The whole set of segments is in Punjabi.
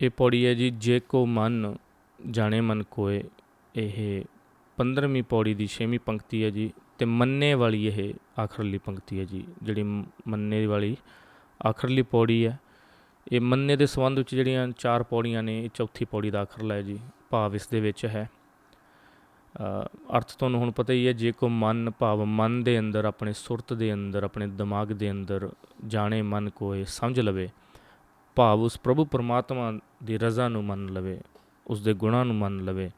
ਇਹ ਪੌੜੀ ਹੈ ਜੀ, ਜੇ ਕੋ ਮਨ ਜਾਣੇ ਮਨ ਕੋਏ, ਇਹ 15ਵੀਂ ਪੌੜੀ ਦੀ 6ਵੀਂ ਪੰਕਤੀ ਹੈ ਜੀ, ਤੇ ਮੰਨੇ ਵਾਲੀ ਇਹ ਆਖਰਲੀ ਪੰਕਤੀ ਹੈ ਜੀ, ਜਿਹੜੀ ਮੰਨੇ ਵਾਲੀ ਆਖਰਲੀ ਪੌੜੀ ਹੈ। ਇਹ ਮੰਨੇ ਦੇ ਸੰਬੰਧ ਵਿੱਚ ਜਿਹੜੀਆਂ ਚਾਰ ਪੌੜੀਆਂ ਨੇ, ਇਹ ਚੌਥੀ ਪੌੜੀ ਦਾ ਆਖਰਲਾ ਹੈ ਜੀ, ਭਾਵ ਇਸ ਦੇ ਵਿੱਚ ਹੈ। ਅਰਥ ਤੁਹਾਨੂੰ ਹੁਣ ਪਤਾ ਹੀ ਹੈ, ਜੇ ਕੋ ਮਨ, ਭਾਵ ਮਨ ਦੇ ਅੰਦਰ, ਆਪਣੇ ਸੁਰਤ ਦੇ ਅੰਦਰ, ਆਪਣੇ ਦਿਮਾਗ ਦੇ ਅੰਦਰ ਜਾਣੇ ਮਨ ਕੋਏ, ਸਮਝ ਲਵੇ ਭਾਵ ਉਸ ਪ੍ਰਭੂ ਪਰਮਾਤਮਾ ਦੀ ਰਜ਼ਾ ਨੂੰ ਮੰਨ ਲਵੇ, ਉਸ ਦੇ ਗੁਣਾਂ ਨੂੰ ਮੰਨ ਲਵੇ,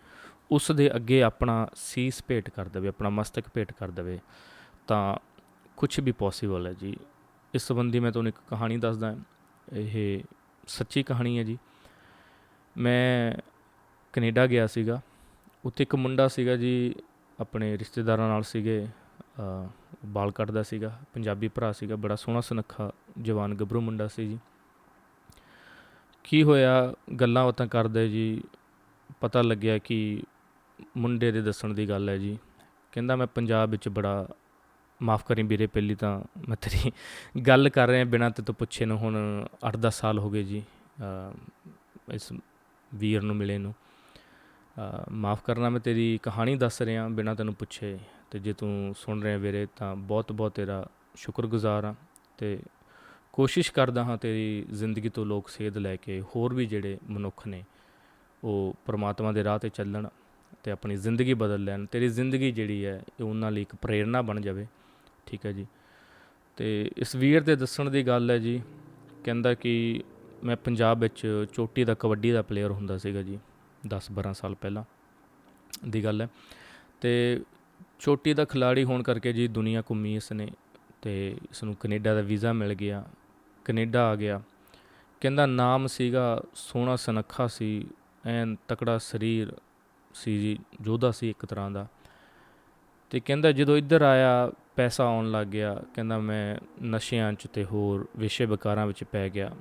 ਉਸ ਦੇ ਅੱਗੇ ਆਪਣਾ ਸੀਸ ਭੇਟ ਕਰ ਦੇਵੇ, ਆਪਣਾ ਮਸਤਕ ਭੇਟ ਕਰ ਦੇਵੇ, ਤਾਂ ਕੁਝ ਵੀ ਪੋਸੀਬਲ ਹੈ ਜੀ। ਇਸ ਸੰਬੰਧੀ ਮੈਂ ਤੁਹਾਨੂੰ ਇੱਕ ਕਹਾਣੀ ਦੱਸਦਾ ਇਹ ਸੱਚੀ ਕਹਾਣੀ ਹੈ ਜੀ। ਮੈਂ ਕੈਨੇਡਾ ਗਿਆ ਸੀਗਾ। ਉੱਥੇ ਇੱਕ ਮੁੰਡਾ ਸੀਗਾ ਜੀ, ਆਪਣੇ ਰਿਸ਼ਤੇਦਾਰਾਂ ਨਾਲ ਸੀਗੇ ਬਾਲ ਕੱਟਦਾ ਸੀਗਾ, ਪੰਜਾਬੀ ਭਰਾ ਸੀਗਾ, ਬੜਾ ਸੋਹਣਾ ਸੁਨੱਖਾ ਜਵਾਨ ਗੱਭਰੂ ਮੁੰਡਾ ਸੀ ਜੀ। ਕੀ ਹੋਇਆ? ਗੱਲਾਂ ਬਾਤਾਂ ਕਰਦੇ ਜੀ। ਪਤਾ ਲੱਗਿਆ ਕਿ ਮੁੰਡੇ ਦੇ ਦੱਸਣ ਦੀ ਗੱਲ ਹੈ ਜੀ। ਕਹਿੰਦਾ, ਮੈਂ ਪੰਜਾਬ ਵਿੱਚ ਬੜਾ ਮਾਫ ਕਰੀ ਵੀਰੇ, ਪਹਿਲੀ ਤਾਂ ਮੈਂ ਤੇਰੀ ਗੱਲ ਕਰ ਰਿਹਾ ਬਿਨਾਂ ਤੇ ਤੋਂ ਪੁੱਛੇ ਨੂੰ। ਹੁਣ 8-10 ਸਾਲ ਹੋ ਗਏ ਜੀ ਇਸ ਵੀਰ ਨੂੰ ਮਿਲੇ ਨੂੰ। ਮਾਫ ਕਰਨਾ, ਮੈਂ ਤੇਰੀ ਕਹਾਣੀ ਦੱਸ ਰਿਹਾ ਬਿਨਾਂ ਤੈਨੂੰ ਪੁੱਛੇ। ਤੇ ਜੇ ਤੂੰ ਸੁਣ ਰਿਹਾ ਵੀਰੇ, ਤਾਂ ਬਹੁਤ ਬਹੁਤ ਤੇਰਾ ਸ਼ੁਕਰਗੁਜ਼ਾਰ ਹਾਂ। ਤੇ ਕੋਸ਼ਿਸ਼ ਕਰਦਾ ਹਾਂ ਤੇਰੀ ਜ਼ਿੰਦਗੀ ਤੋਂ ਲੋਕ ਸੇਧ ਲੈ ਕੇ ਹੋਰ ਵੀ ਜਿਹੜੇ ਮਨੁੱਖ ਨੇ, ਉਹ ਪ੍ਰਮਾਤਮਾ ਦੇ ਰਾਹ ਤੇ ਚੱਲਣ ਤੇ ਆਪਣੀ ਜ਼ਿੰਦਗੀ ਬਦਲ ਲੈਣ। ਤੇਰੀ ਜ਼ਿੰਦਗੀ ਜਿਹੜੀ ਹੈ, ਇਹ ਉਹਨਾਂ ਲਈ ਇੱਕ ਪ੍ਰੇਰਣਾ ਬਣ ਜਾਵੇ। ਠੀਕ ਹੈ ਜੀ। ਤੇ ਇਸ ਵੀਰ ਦੇ ਦੱਸਣ ਦੀ ਗੱਲ ਹੈ ਜੀ, ਕਹਿੰਦਾ ਕਿ ਮੈਂ ਪੰਜਾਬ ਵਿੱਚ ਚੋਟੀ ਦਾ ਕਬੱਡੀ ਦਾ ਪਲੇਅਰ ਹੁੰਦਾ ਸੀਗਾ ਜੀ 10-12 ਸਾਲ ਪਹਿਲਾਂ ਦੀ ਗੱਲ ਹੈ। ਤੇ ਚੋਟੀ ਦਾ ਖਿਲਾੜੀ ਹੋਣ ਕਰਕੇ ਜੀ ਦੁਨੀਆ ਘੁੰਮੀ ਇਸ ਨੇ ਤੇ ਇਸ ਨੂੰ ਕੈਨੇਡਾ ਦਾ ਵੀਜ਼ਾ ਮਿਲ ਗਿਆ। ਕੈਨੇਡਾ ਆ ਗਿਆ। ਕਹਿੰਦਾ ਨਾਮ ਸੀਗਾ ਸੋਹਣਾ ਸੁਨੱਖਾ ਸੀ, ਐਨ ਤਕੜਾ ਸਰੀਰ ਸੀ ਜੀ, ਯੋਧਾ ਸੀ ਇੱਕ ਤਰ੍ਹਾਂ ਦਾ। ਤੇ ਕਹਿੰਦਾ ਜਦੋਂ ਇੱਧਰ ਆਇਆ, ਪੈਸਾ ਆਉਣ ਲੱਗ ਗਿਆ। ਕਹਿੰਦਾ ਮੈਂ ਨਸ਼ਿਆਂ 'ਚ ਤੇ ਹੋਰ ਵਿਸ਼ੇ ਵਿਕਾਰਾਂ ਵਿੱਚ ਪੈ ਗਿਆ।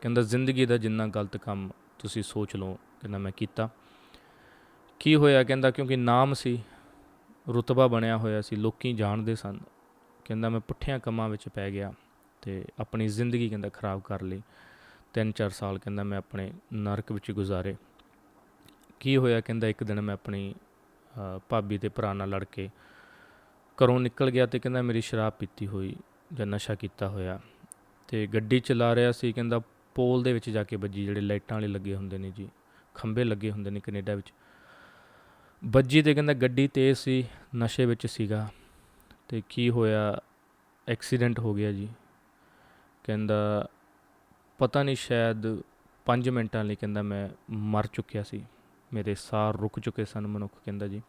ਕਹਿੰਦਾ ਜ਼ਿੰਦਗੀ ਦਾ ਜਿੰਨਾ ਗਲਤ ਕੰਮ ਤੁਸੀਂ ਸੋਚ ਲਓ, ਕਹਿੰਦਾ ਮੈਂ ਕੀਤਾ। ਕੀ ਹੋਇਆ ਕਹਿੰਦਾ, ਕਿਉਂਕਿ ਨਾਮ ਸੀ, ਰੁਤਬਾ ਬਣਿਆ ਹੋਇਆ ਸੀ, ਲੋਕੀ ਜਾਣਦੇ ਸਨ। ਕਹਿੰਦਾ ਮੈਂ ਪੁੱਠਿਆਂ ਕੰਮਾਂ ਵਿੱਚ ਪੈ ਗਿਆ। ਤੇ ਆਪਣੀ ਜ਼ਿੰਦਗੀ ਕਹਿੰਦਾ ਖਰਾਬ ਕਰ ਲਈ। ਤਿੰਨ ਚਾਰ ਸਾਲ ਕਹਿੰਦਾ ਮੈਂ ਆਪਣੇ ਨਰਕ ਵਿੱਚ ਗੁਜ਼ਾਰੇ। ਕੀ ਹੋਇਆ ਕਹਿੰਦਾ ਇੱਕ ਦਿਨ ਮੈਂ ਆਪਣੀ ਭਾਬੀ ਤੇ ਭਰਾ ਨਾਲ ਲੜ ਕੇ ਘਰੋਂ ਨਿਕਲ ਗਿਆ ਤੇ ਕਹਿੰਦਾ ਮੇਰੀ ਸ਼ਰਾਬ ਪੀਤੀ ਹੋਈ ਜਾਂ ਨਸ਼ਾ ਕੀਤਾ ਹੋਇਆ। ਤੇ ਗੱਡੀ ਚਲਾ ਰਿਹਾ ਸੀ ਕਹਿੰਦਾ ਪੋਲ ਦੇ ਵਿੱਚ ਜਾ ਕੇ ਵੱਜੀ, ਜਿਹੜੇ ਲਾਈਟਾਂ ਵਾਲੇ ਲੱਗੇ ਹੁੰਦੇ ਨੇ ਜੀ, ਖੰਭੇ ਲੱਗੇ ਹੁੰਦੇ ਨੇ ਕੈਨੇਡਾ ਵਿੱਚ। ਵੱਜੀ ਤੇ ਕਹਿੰਦਾ ਗੱਡੀ ਤੇਜ਼ ਸੀ, ਨਸ਼ੇ ਵਿੱਚ ਸੀਗਾ। ਤੇ ਕੀ ਹੋਇਆ, ਐਕਸੀਡੈਂਟ ਹੋ ਗਿਆ ਜੀ। ਕਹਿੰਦਾ, ਪਤਾ ਨਹੀਂ, ਸ਼ਾਇਦ 5 ਮਿੰਟਾਂ ਲਈ ਕਹਿੰਦਾ ਮੈਂ ਮਰ ਚੁੱਕਿਆ ਸੀ। ਮੇਰੇ ਸਾਹ ਰੁਕ ਚੁੱਕੇ ਸਨ, ਮਨੁੱਖ ਕਹਿੰਦਾ ਜੀ।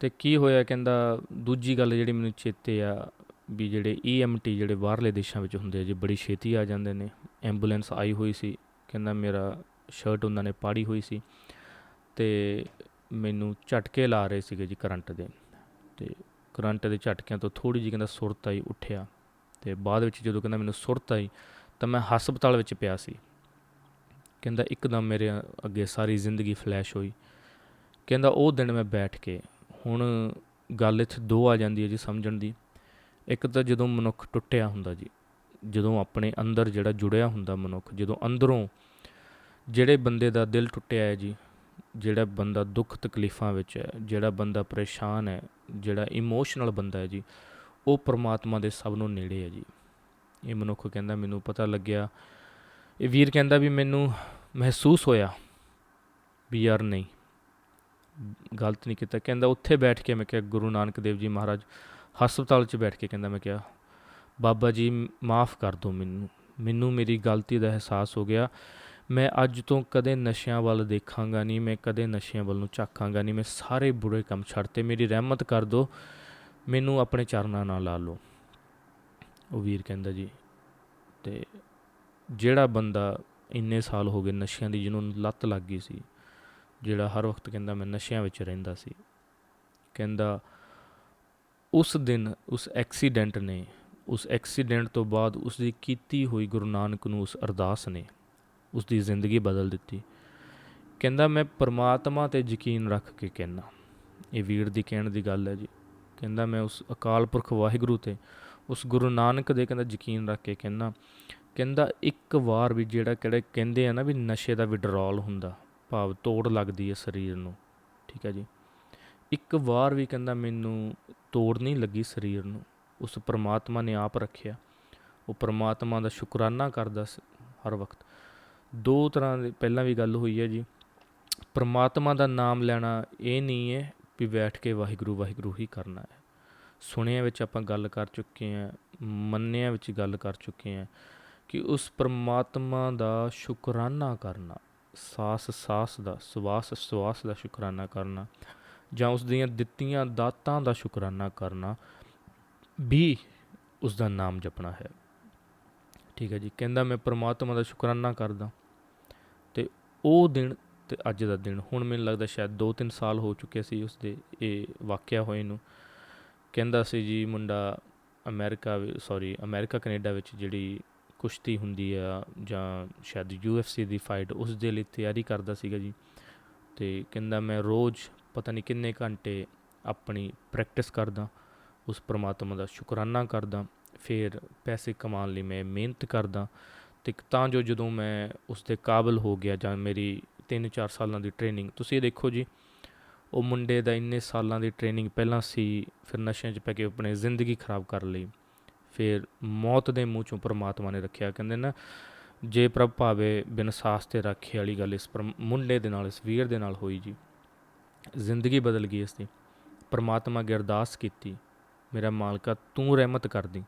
ਤੇ ਕੀ ਹੋਇਆ ਕਹਿੰਦਾ, ਦੂਜੀ ਗੱਲ ਜਿਹੜੀ ਮੈਨੂੰ ਚੇਤੇ ਆ ਵੀ ਜਿਹੜੇ ਈਐਮਟੀ ਜਿਹੜੇ ਬਾਹਰਲੇ ਦੇਸ਼ਾਂ ਵਿੱਚ ਹੁੰਦੇ ਆ ਜੀ, ਬੜੀ ਛੇਤੀ ਆ ਜਾਂਦੇ ਨੇ। ਐਂਬੂਲੈਂਸ ਆਈ ਹੋਈ ਸੀ, ਕਹਿੰਦਾ ਮੇਰਾ ਸ਼ਰਟ ਉਹਨਾਂ ਨੇ ਪਾੜੀ ਹੋਈ ਸੀ ਤੇ ਮੈਨੂੰ ਝਟਕੇ ਲਾ ਰਹੇ ਸੀਗੇ ਜੀ ਕਰੰਟ ਦੇ। ਤੇ ਕਰੰਟ ਦੇ ਝਟਕਿਆਂ ਤੋਂ ਥੋੜੀ ਜਿਹੀ ਕਹਿੰਦਾ ਸੁਰਤ ਆਈ, ਉੱਠਿਆ। ਤੇ ਬਾਅਦ ਵਿੱਚ ਜਦੋਂ ਕਹਿੰਦਾ ਮੈਨੂੰ ਸੁਰਤ ਆਈ, ਤਾਂ ਮੈਂ ਹਸਪਤਾਲ ਵਿੱਚ ਪਿਆ ਸੀ। ਕਹਿੰਦਾ ਇੱਕਦਮ ਮੇਰੇ ਅੱਗੇ ਸਾਰੀ ਜ਼ਿੰਦਗੀ ਫਲੈਸ਼ ਹੋਈ। ਕਹਿੰਦਾ ਉਹ ਦਿਨ ਮੈਂ ਬੈਠ ਕੇ, ਹੁਣ ਗੱਲ ਇੱਥੇ ਦੋ ਆ ਜਾਂਦੀ ਹੈ ਜੀ ਸਮਝਣ ਦੀ। ਇੱਕ ਤਾਂ ਜਦੋਂ ਮਨੁੱਖ ਟੁੱਟਿਆ ਹੁੰਦਾ ਜੀ, ਜਦੋਂ ਆਪਣੇ ਅੰਦਰ ਜਿਹੜਾ ਜੁੜਿਆ ਹੁੰਦਾ ਮਨੁੱਖ, ਜਦੋਂ ਅੰਦਰੋਂ ਜਿਹੜੇ ਬੰਦੇ ਦਾ ਦਿਲ ਟੁੱਟਿਆ ਹੈ ਜੀ, ਜਿਹੜਾ ਬੰਦਾ ਦੁੱਖ ਤਕਲੀਫਾਂ ਵਿੱਚ ਹੈ, ਜਿਹੜਾ ਬੰਦਾ ਪਰੇਸ਼ਾਨ ਹੈ, ਜਿਹੜਾ ਇਮੋਸ਼ਨਲ ਬੰਦਾ ਹੈ ਜੀ ਉਹ ਪ੍ਰਮਾਤਮਾ ਦੇ ਸਭ ਨੂੰ ਨੇੜੇ ਹੈ ਜੀ। ਇਹ ਮਨੁੱਖ ਕਹਿੰਦਾ, ਮੈਨੂੰ ਪਤਾ ਲੱਗਿਆ। ਇਹ ਵੀਰ ਕਹਿੰਦਾ ਵੀ ਮੈਨੂੰ ਮਹਿਸੂਸ ਹੋਇਆ ਵੀ ਯਾਰ ਨਹੀਂ। ਗਲਤ ਨਹੀਂ ਕੀਤਾ। ਕਹਿੰਦਾ, ਉੱਥੇ ਬੈਠ ਕੇ, ਮੈਂ ਕਿਹਾ, ਗੁਰੂ ਨਾਨਕ ਦੇਵ ਜੀ ਮਹਾਰਾਜ, ਹਸਪਤਾਲ 'ਚ ਬੈਠ ਕੇ, ਕਹਿੰਦਾ ਮੈਂ ਕਿਹਾ, ਬਾਬਾ ਜੀ, ਮਾਫ ਕਰ ਦਿਓ ਮੈਨੂੰ। ਮੈਨੂੰ ਮੇਰੀ ਗਲਤੀ ਦਾ ਅਹਿਸਾਸ ਹੋ ਗਿਆ। ਮੈਂ ਅੱਜ ਤੋਂ ਕਦੇ ਨਸ਼ਿਆਂ ਵੱਲ ਦੇਖਾਂਗਾ ਨਹੀਂ। ਮੈਂ ਕਦੇ ਨਸ਼ਿਆਂ ਵੱਲ ਨੂੰ ਝਾਕਾਂਗਾ ਨਹੀਂ। ਮੈਂ ਸਾਰੇ ਬੁਰੇ ਕੰਮ ਛੱਡਤੇ ਮੇਰੀ ਰਹਿਮਤ ਕਰ ਦਿਓ ਮੈਨੂੰ ਆਪਣੇ ਚਰਨਾਂ ਨਾਲ ਲਾ ਲਓ। ਉਹ ਵੀਰ ਕਹਿੰਦਾ ਜੀ, ਤੇ ਜਿਹੜਾ ਬੰਦਾ ਇੰਨੇ ਸਾਲ ਹੋ ਗਏ ਨਸ਼ਿਆਂ ਦੀ, ਜਿਹਨੂੰ ਲੱਤ ਲੱਗ ਗਈ ਸੀ, ਜਿਹੜਾ ਹਰ ਵਕਤ ਕਹਿੰਦਾ ਮੈਂ ਨਸ਼ਿਆਂ ਵਿੱਚ ਰਹਿੰਦਾ ਸੀ, ਕਹਿੰਦਾ ਉਸ ਦਿਨ ਉਸ ਐਕਸੀਡੈਂਟ ਨੇ, ਉਸ ਐਕਸੀਡੈਂਟ ਤੋਂ ਬਾਅਦ ਉਸ ਦੀ ਕੀਤੀ ਹੋਈ ਗੁਰੂ ਨਾਨਕ ਨੂੰ ਉਸ ਅਰਦਾਸ ਨੇ ਉਸ ਦੀ ਜ਼ਿੰਦਗੀ ਬਦਲ ਦਿੱਤੀ। ਕਹਿੰਦਾ ਮੈਂ ਪਰਮਾਤਮਾ ਤੇ ਯਕੀਨ ਰੱਖ ਕੇ ਕਹਿਣਾ ਇਹ ਵੀਰ ਦੀ ਕਹਿਣ ਦੀ ਗੱਲ ਹੈ ਜੀ। ਕਹਿੰਦਾ ਮੈਂ ਉਸ ਅਕਾਲ ਪੁਰਖ ਵਾਹਿਗੁਰੂ ਤੇ ਉਸ ਗੁਰੂ ਨਾਨਕ ਦੇ ਕਹਿੰਦਾ ਯਕੀਨ ਰੱਖ ਕੇ ਕਹਿੰਦਾ ਕਹਿੰਦਾ ਇੱਕ ਵਾਰ ਵੀ ਜਿਹੜਾ ਕਿਹੜੇ ਕਹਿੰਦੇ ਆ ਨਾ ਵੀ ਨਸ਼ੇ ਦਾ ਵਿਡਰਾਲ ਹੁੰਦਾ, ਭਾਵ ਤੋੜ ਲੱਗਦੀ ਹੈ ਸਰੀਰ ਨੂੰ, ਠੀਕ ਹੈ ਜੀ। ਇੱਕ ਵਾਰ ਵੀ ਕਹਿੰਦਾ ਮੈਨੂੰ ਤੋੜ ਨਹੀਂ ਲੱਗੀ ਸਰੀਰ ਨੂੰ, ਉਸ ਪਰਮਾਤਮਾ ਨੇ ਆਪ ਰੱਖਿਆ, ਉਹ ਪਰਮਾਤਮਾ ਦਾ ਸ਼ੁਕਰਾਨਾ ਕਰਦਾ ਸੀ, ਹਰ ਵਕਤ। ਦੋ ਤਰ੍ਹਾਂ ਦੇ ਪਹਿਲਾਂ ਵੀ ਗੱਲ ਹੋਈ ਹੈ ਜੀ, ਪਰਮਾਤਮਾ ਦਾ ਨਾਮ ਲੈਣਾ ਇਹ ਨਹੀਂ ਹੈ ਵੀ ਬੈਠ ਕੇ ਵਾਹਿਗੁਰੂ ਵਾਹਿਗੁਰੂ ਹੀ ਕਰਨਾ ਹੈ। ਸੁਣਿਆ ਵਿੱਚ ਆਪਾਂ ਗੱਲ ਕਰ ਚੁੱਕੇ ਹਾਂ, ਮੰਨਿਆ ਵਿੱਚ ਗੱਲ ਕਰ ਚੁੱਕੇ ਹਾਂ ਕਿ ਉਸ ਪਰਮਾਤਮਾ ਦਾ ਸ਼ੁਕਰਾਨਾ ਕਰਨਾ, ਸਾਸ ਸਾਸ ਦਾ, ਸਵਾਸ ਸਵਾਸ ਦਾ ਸ਼ੁਕਰਾਨਾ ਕਰਨਾ ਜਾਂ ਉਸ ਦੀਆਂ ਦਿੱਤੀਆਂ ਦਾਤਾਂ ਦਾ ਸ਼ੁਕਰਾਨਾ ਕਰਨਾ ਵੀ ਉਸ ਦਾ ਨਾਮ ਜਪਣਾ ਹੈ। ਠੀਕ ਹੈ ਜੀ, ਕਹਿੰਦਾ ਮੈਂ ਪ੍ਰਮਾਤਮਾ ਦਾ ਸ਼ੁਕਰਾਨਾ ਕਰਦਾ ਤੇ ਉਹ ਦਿਨ ਤੇ ਅੱਜ ਦਾ ਦਿਨ। ਹੁਣ ਮੈਨੂੰ ਲੱਗਦਾ ਸ਼ਾਇਦ 2-3 ਸਾਲ ਹੋ ਚੁੱਕੇ ਸੀ ਉਸ ਦੇ ਇਹ ਵਾਕਿਆ ਹੋਏ ਨੂੰ। ਕਹਿੰਦਾ ਸੀ ਜੀ ਮੁੰਡਾ ਅਮਰੀਕਾ ਸੌਰੀ ਅਮਰੀਕਾ, ਕੈਨੇਡਾ ਵਿੱਚ ਜਿਹੜੀ ਕੁਸ਼ਤੀ ਹੁੰਦੀ ਆ ਜਾਂ ਸ਼ਾਇਦ UFC ਦੀ ਫਾਈਟ ਉਸ ਦੇ ਲਈ ਤਿਆਰੀ ਕਰਦਾ ਸੀਗਾ ਜੀ। ਤੇ ਕਹਿੰਦਾ ਮੈਂ ਰੋਜ਼ ਪਤਾ ਨਹੀਂ ਕਿੰਨੇ ਘੰਟੇ ਆਪਣੀ ਪ੍ਰੈਕਟਿਸ ਕਰਦਾ, ਉਸ ਪ੍ਰਮਾਤਮਾ ਦਾ ਸ਼ੁਕਰਾਨਾ ਕਰਦਾ, ਫਿਰ ਪੈਸੇ ਕਮਾਉਣ ਲਈ ਮੈਂ ਮਿਹਨਤ ਕਰਦਾ। ਤੇ ਤਾਂ ਜੋ ਜਦੋਂ ਮੈਂ ਉਸ ਦੇ ਕਾਬਿਲ ਹੋ ਗਿਆ ਜਾਂ ਮੇਰੀ 3-4 ਸਾਲਾਂ ਦੀ ਟ੍ਰੇਨਿੰਗ ਤੁਸੀਂ ਇਹ ਦੇਖੋ ਜੀ, ਉਹ ਮੁੰਡੇ ਦਾ ਇੰਨੇ ਸਾਲਾਂ ਦੀ ਟ੍ਰੇਨਿੰਗ ਪਹਿਲਾਂ ਸੀ, ਫਿਰ ਨਸ਼ਿਆਂ 'ਚ ਪੈ ਕੇ ਆਪਣੇ ਜ਼ਿੰਦਗੀ ਖਰਾਬ ਕਰ ਲਈ। ਫਿਰ ਮੌਤ ਦੇ ਮੂੰਹ ਚੋਂ ਪਰਮਾਤਮਾ ਨੇ ਰੱਖਿਆ। ਕਹਿੰਦੇ ਨਾ, ਜੇ ਪ੍ਰਭ ਭਾਵੇ ਬਿਨ ਸਾਸ ਤੇ ਰੱਖੇ ਵਾਲੀ ਗੱਲ ਇਸ ਪਰ ਮੁੰਡੇ ਦੇ ਨਾਲ, ਇਸ ਵੀਰ ਦੇ ਨਾਲ ਹੋਈ ਜੀ। ਜ਼ਿੰਦਗੀ ਬਦਲ ਗਈ ਇਸ ਦੀ। ਪਰਮਾਤਮਾ ਅੱਗੇ ਅਰਦਾਸ ਕੀਤੀ, ਮੇਰਾ ਮਾਲਕਾ, ਤੂੰ ਰਹਿਮਤ ਕਰ ਦੀ।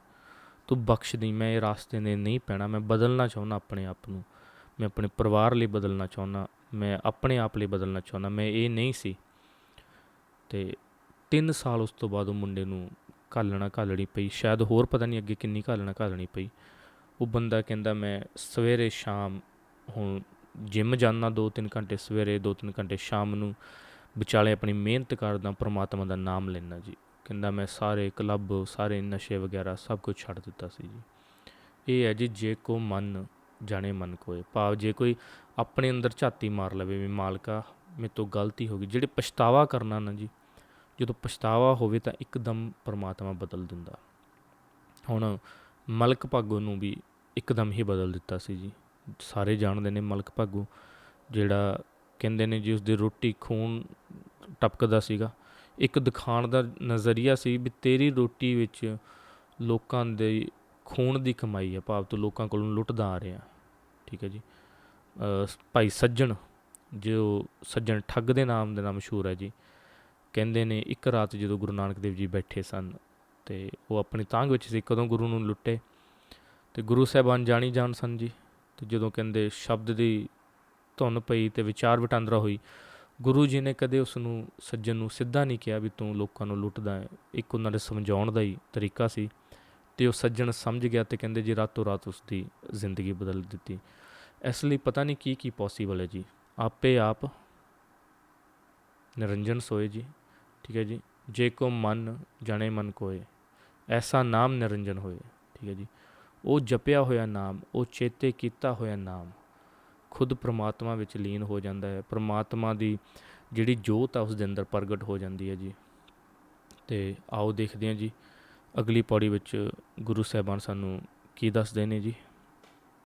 ਤੂੰ ਬਖਸ਼ ਦੀ। ਮੈਂ ਇਹ ਰਾਸਤੇ ਨੇ ਨਹੀਂ ਪੈਣਾ। ਮੈਂ ਬਦਲਣਾ ਚਾਹੁੰਦਾ ਆਪਣੇ ਆਪ ਨੂੰ। ਮੈਂ ਆਪਣੇ ਪਰਿਵਾਰ ਲਈ ਬਦਲਣਾ ਚਾਹੁੰਦਾ। ਮੈਂ ਆਪਣੇ ਆਪ ਲਈ ਬਦਲਣਾ ਚਾਹੁੰਦਾ, ਮੈਂ ਇਹ ਨਹੀਂ ਸੀ। ਤੇ 3 ਸਾਲ ਉਸ ਤੋਂ ਬਾਅਦ ਉਹ ਮੁੰਡੇ ਨੂੰ ਘਾਲਣਾ ਘਾਲਣੀ ਪਈ। ਸ਼ਾਇਦ ਹੋਰ ਪਤਾ ਨਹੀਂ ਅੱਗੇ ਕਿੰਨੀ ਘਾਲਣਾ ਘਾਲਣੀ ਪਈ। ਉਹ ਬੰਦਾ ਕਹਿੰਦਾ, ਮੈਂ ਸਵੇਰੇ ਸ਼ਾਮ ਹੁਣ ਜਿਮ ਜਾਣਾ 2-3 ਘੰਟੇ, ਸਵੇਰੇ 2-3 ਘੰਟੇ ਸ਼ਾਮ ਨੂੰ ਵਿਚਾਲੇ ਆਪਣੀ ਮਿਹਨਤ ਕਰਦਾ, ਪ੍ਰਮਾਤਮਾ ਦਾ ਨਾਮ ਲੈਣਾ ਜੀ। ਕਹਿੰਦਾ, ਮੈਂ ਸਾਰੇ ਕਲੱਬ, ਸਾਰੇ ਨਸ਼ੇ ਵਗੈਰਾ ਸਭ ਕੁਝ ਛੱਡ ਦਿੱਤਾ ਸੀ ਜੀ। ਇਹ ਹੈ ਜੀ, ਜੇ ਕੋ ਮਨ ਜਾਣੇ ਮਨ ਕੋਏ। ਭਾਵ ਜੇ ਕੋਈ ਆਪਣੇ ਅੰਦਰ ਝਾਤੀ ਮਾਰ ਲਵੇ ਵੀ ਮਾਲਕਾ, ਮੇਰੇ ਤੋਂ ਗਲਤੀ ਹੋ ਗਈ। ਜਿਹੜੇ ਪਛਤਾਵਾ ਕਰਨਾ ਨਾ ਜੀ, ਜਦੋਂ ਪਛਤਾਵਾ ਹੋਵੇ ਤਾਂ ਇੱਕਦਮ ਪਰਮਾਤਮਾ ਬਦਲ ਦਿੰਦਾ। ਹੁਣ ਮਲਕ ਭਾਗੋ ਨੂੰ ਵੀ ਇੱਕਦਮ ਹੀ ਬਦਲ ਦਿੱਤਾ ਸੀ ਜੀ। ਸਾਰੇ ਜਾਣਦੇ ਨੇ ਮਲਕ ਭਾਗੋ, ਜਿਹੜਾ ਕਹਿੰਦੇ ਨੇ ਜੀ ਉਸ ਦੀ ਰੋਟੀ ਖੂਨ ਟਪਕਦਾ ਸੀਗਾ। ਇੱਕ ਦਿਖਾਣ ਦਾ ਨਜ਼ਰੀਆ ਸੀ ਵੀ ਤੇਰੀ ਰੋਟੀ ਵਿੱਚ ਲੋਕਾਂ ਦੇ ਖੂਨ ਦੀ ਕਮਾਈ ਹੈ ਭਾਵ ਤੂੰ ਲੋਕਾਂ ਕੋਲੋਂ ਲੁੱਟਦਾ ਆ ਰਿਹਾ। ਠੀਕ ਹੈ ਜੀ। ਭਾਈ ਸੱਜਣ, ਜੋ ਸੱਜਣ ਠੱਗ ਦੇ ਨਾਮ ਦੇ ਨਾਲ ਮਸ਼ਹੂਰ ਹੈ ਜੀ, ਕਹਿੰਦੇ ਨੇ ਇੱਕ ਰਾਤ ਜਦੋਂ ਗੁਰੂ ਨਾਨਕ ਦੇਵ ਜੀ ਬੈਠੇ ਸਨ ਤੇ ਉਹ ਆਪਣੀ ਤਾਂਗ ਵਿੱਚ ਸੀ, ਕਦੋਂ ਗੁਰੂ ਨੂੰ ਲੁੱਟੇ ਤੇ ਗੁਰੂ ਸਾਹਿਬਾਨ ਜਾਣੀ ਜਾਣ ਸਨ ਜੀ। ਤੇ ਜਦੋਂ ਕਹਿੰਦੇ ਸ਼ਬਦ ਦੀ ਧੁਨ ਪਈ ਤੇ ਵਿਚਾਰ ਵਟਾਂਦਰਾ ਹੋਈ, ਗੁਰੂ ਜੀ ਨੇ ਕਦੇ ਉਸ ਨੂੰ, ਸੱਜਣ ਨੂੰ ਸਿੱਧਾ ਨਹੀਂ ਕਿਹਾ ਵੀ ਤੂੰ ਲੋਕਾਂ ਨੂੰ ਲੁੱਟਦਾ ਹੈ। ਇੱਕ ਉਹਨਾਂ ਦੇ ਸਮਝਾਉਣ ਦਾ ਹੀ ਤਰੀਕਾ ਸੀ। ਤੇ ਉਹ ਸੱਜਣ ਸਮਝ ਗਿਆ ਤੇ ਕਹਿੰਦੇ ਜੀ ਰਾਤੋਂ ਰਾਤ ਉਸ ਦੀ ਜ਼ਿੰਦਗੀ ਬਦਲ ਦਿੱਤੀ। ਇਸ ਲਈ ਪਤਾ ਨਹੀਂ ਕੀ ਕੀ ਪੋਸੀਬਲ ਹੈ ਜੀ। ਆਪੇ ਆਪ ਨਿਰੰਜਨ ਸੋਏ ਜੀ, ਠੀਕ ਹੈ ਜੀ। ਜੇ ਕੋ ਮਨ ਜਾਣੇ ਮਨ ਕੋਏ, ਐਸਾ ਨਾਮ ਨਿਰੰਜਨ ਹੋਏ, ਠੀਕ ਹੈ ਜੀ। ਉਹ ਜਪਿਆ ਹੋਇਆ ਨਾਮ, ਉਹ ਚੇਤੇ ਕੀਤਾ ਹੋਇਆ ਨਾਮ ਖੁਦ ਪ੍ਰਮਾਤਮਾ ਵਿੱਚ ਲੀਨ ਹੋ ਜਾਂਦਾ ਹੈ। ਪ੍ਰਮਾਤਮਾ ਦੀ ਜਿਹੜੀ ਜੋਤ ਆ ਉਸ ਦੇ ਅੰਦਰ ਪ੍ਰਗਟ ਹੋ ਜਾਂਦੀ ਹੈ ਜੀ। ਤੇ ਆਓ ਦੇਖਦੇ ਹਾਂ ਜੀ। ਅਗਲੀ ਪੌੜੀ ਵਿੱਚ ਗੁਰੂ ਸਾਹਿਬਾਨ ਸਾਨੂੰ ਕੀ ਦੱਸਦੇ ਨੇ ਜੀ?